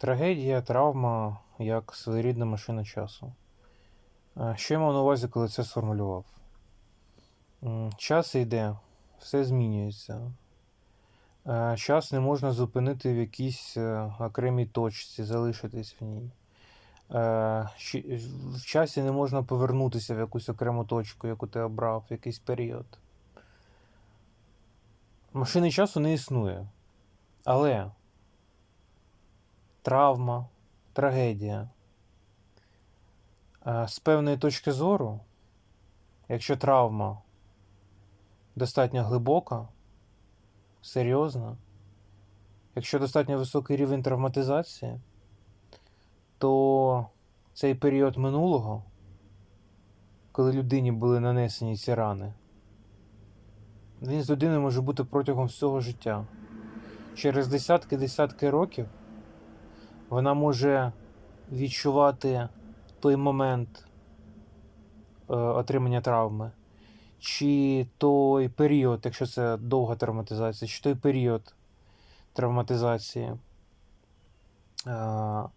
Трагедія, травма як своєрідна машина часу. Що я мав на увазі, коли це сформулював? Час йде, все змінюється. Час не можна зупинити в якійсь е, окремій точці, залишитись в ній. В часі не можна повернутися в якусь окрему точку, яку ти обрав, в якийсь період. Машини часу не існує. Але травма, трагедія. Е, З певної точки зору, якщо травма достатньо глибока, серйозна, якщо достатньо високий рівень травматизації, то цей період минулого, коли людині були нанесені ці рани, він з людиною може бути протягом всього життя. Через десятки-десятки років вона може відчувати той момент е, отримання травми, чи той період, якщо це довга травматизація, чи той період травматизації е,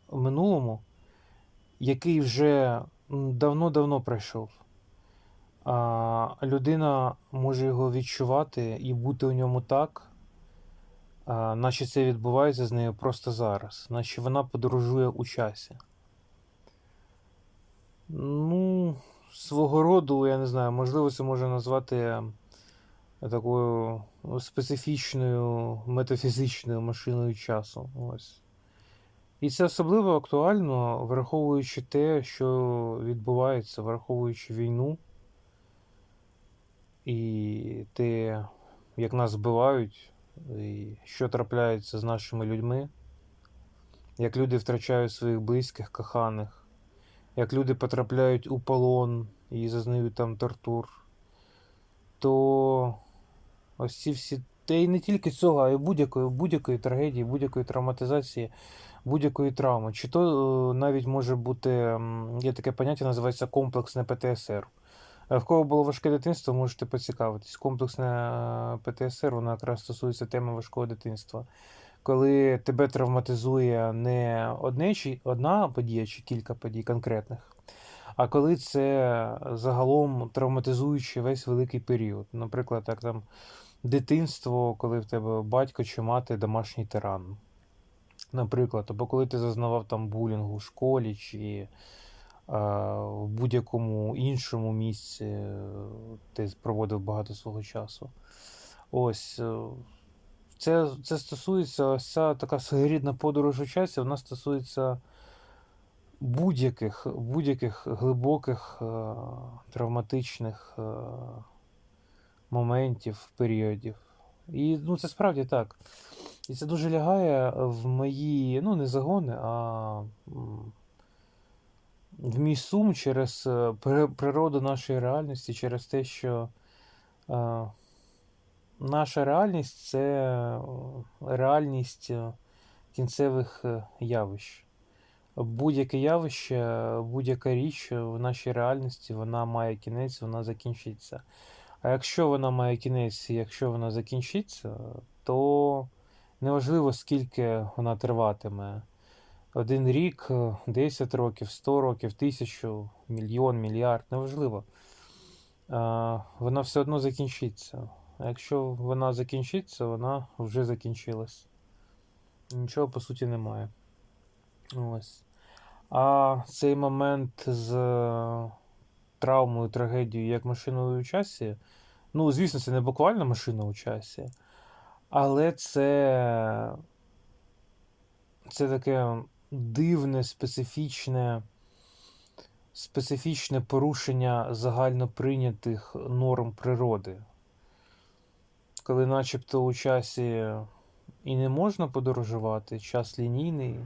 в минулому, який вже давно-давно пройшов. А людина може його відчувати і бути у ньому так, наче це відбувається з нею просто зараз, наче вона подорожує у часі. Ну, свого роду, я не знаю, можливо, це можна назвати такою специфічною метафізичною машиною часу. Ось. І це особливо актуально, враховуючи те, що відбувається, враховуючи війну і те, як нас вбивають, і що трапляється з нашими людьми, як люди втрачають своїх близьких, коханих, як люди потрапляють у полон і зазнають там тортур, то ось ці всі. Та й не тільки цього, а й будь-якої будь-якої трагедії, будь-якої травматизації, будь-якої травми. Чи то е, навіть може бути, є таке поняття, називається комплексне ПТСР. Е, В кого було важке дитинство, можете поцікавитись. Комплексне е, ПТСР, воно якраз стосується теми важкого дитинства. Коли тебе травматизує не одне чи одна подія чи кілька подій конкретних, а коли це загалом травматизуючи весь великий період. Наприклад, як там дитинство, коли в тебе батько чи мати домашній тиран. Наприклад, або коли ти зазнавав там булінгу в школі чи в будь-якому іншому місці е, ти проводив багато свого часу. Ось. е, Це, це стосується ось ця така своєрідна подорож у часі, вона стосується будь-яких будь-яких глибоких е, травматичних е, моментів, періодів. І ну, це справді так. І це дуже лягає в мої, ну, не загони, а в мій сум через е, природу нашої реальності, через те, що е, наша реальність це е, реальність е, кінцевих явищ. Будь-яке явище, будь-яка річ в нашій реальності, вона має кінець, вона закінчиться. А якщо вона має кінець, якщо вона закінчиться, то неважливо, скільки вона триватиме. Один рік, е, 10 років, 100 років, тисячу, мільйон, мільярд, неважливо. Вона все одно закінчиться. А якщо вона закінчиться, вона вже закінчилась. Нічого по суті немає. Ось. А цей момент з е, травмою, трагедією, як машиною у часі. Ну, звісно, це не буквально машина у часі, але це, це таке дивне, специфічне, специфічне порушення загальноприйнятих норм природи. Коли начебто у часі і не можна подорожувати, час лінійний,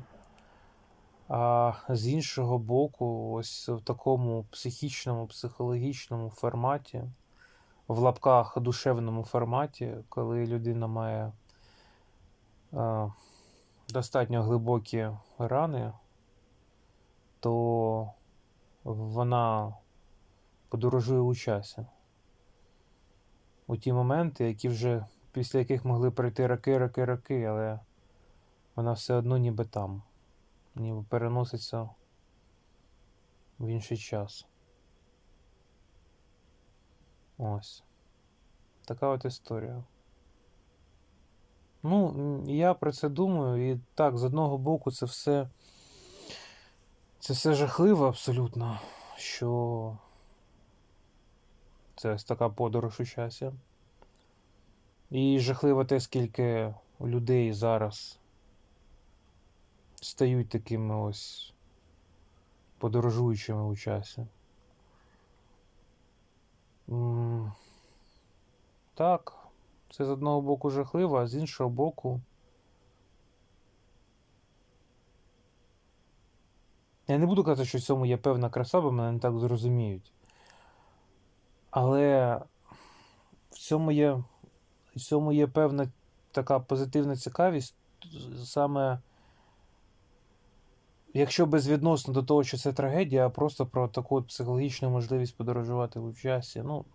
а з іншого боку, ось в такому психічному, психологічному форматі, в лапках душевному форматі, коли людина має е, достатньо глибокі рани, то вона подорожує у часі. У ті моменти, які вже після яких могли пройти роки, роки, роки, але вона все одно ніби там. ніби переноситься в інший час. Ось. Така от історія. Ну, я про це думаю, і так, з одного боку, це все. Це все жахливо абсолютно, що це ось така подорож у часі. І жахливо те, скільки людей зараз стають такими ось подорожуючими у часі. Так, це з одного боку жахливо, а з іншого боку. Я не буду казати, що в цьому є певна краса, бо мене не так зрозуміють. Але в цьому є, в цьому є певна така позитивна цікавість, саме якщо безвідносно до того, що це трагедія, а просто про таку психологічну можливість подорожувати у часі. Ну,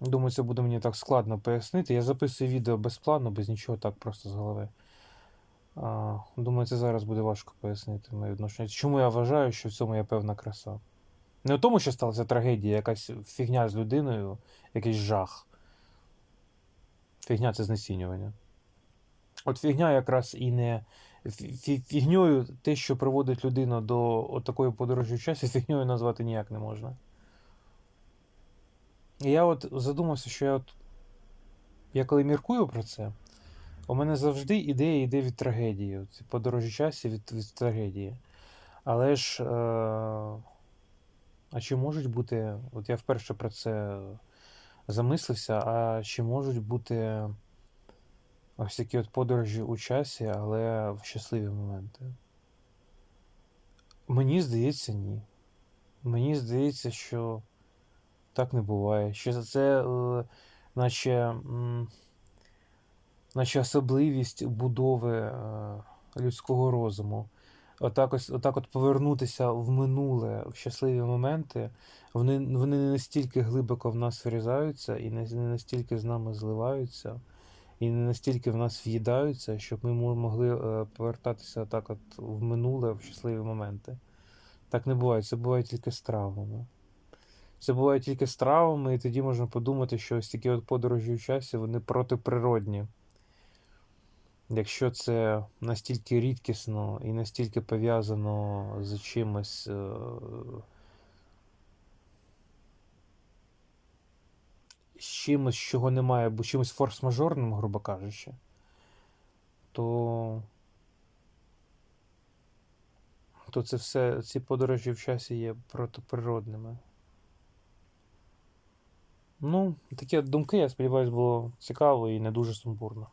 думаю, це буде мені так складно пояснити. Я записую відео без без нічого, так просто з голови. А, думаю, це зараз буде важко пояснити моє відношення. Чому я вважаю, що в цьому є певна краса? Не в тому, що сталася трагедія, якась фігня з людиною, якийсь жах. Фігня це знецінювання. От фігня якраз і не фі- фі- фігньою те, що приводить людину до такої подорожі в часі, фігньою назвати ніяк не можна. І я от задумався, що я от. Я коли міркую про це, у мене завжди ідея йде від трагедії. От, подорожі часі від, від трагедії. Але ж. Е... А чи можуть бути. От я вперше про це замислився, а чи можуть бути ось такі от подорожі у часі, але в щасливі моменти? Мені здається, ні. Мені здається, що так не буває. Що це, е, наче, наче особливість будови е, людського розуму. Отак, ось, отак от повернутися в минуле, в щасливі моменти, вони, вони не настільки глибоко в нас врізаються і не, не настільки з нами зливаються, і не настільки в нас в'їдаються, щоб ми могли е, повертатися так от в минуле, в щасливі моменти. Так не буває, це буває тільки з травмами. Це буває тільки з травмами, і тоді можна подумати, що ось такі от подорожі у часі, вони протиприродні. Якщо це настільки рідкісно і настільки пов'язано з чимось. е, З чимось, чого немає, або чимось форс-мажорним, грубо кажучи, то, то це все, ці подорожі в часі є протиприродними. Ну, такі думки, я сподіваюся, було цікаво і не дуже сумбурно.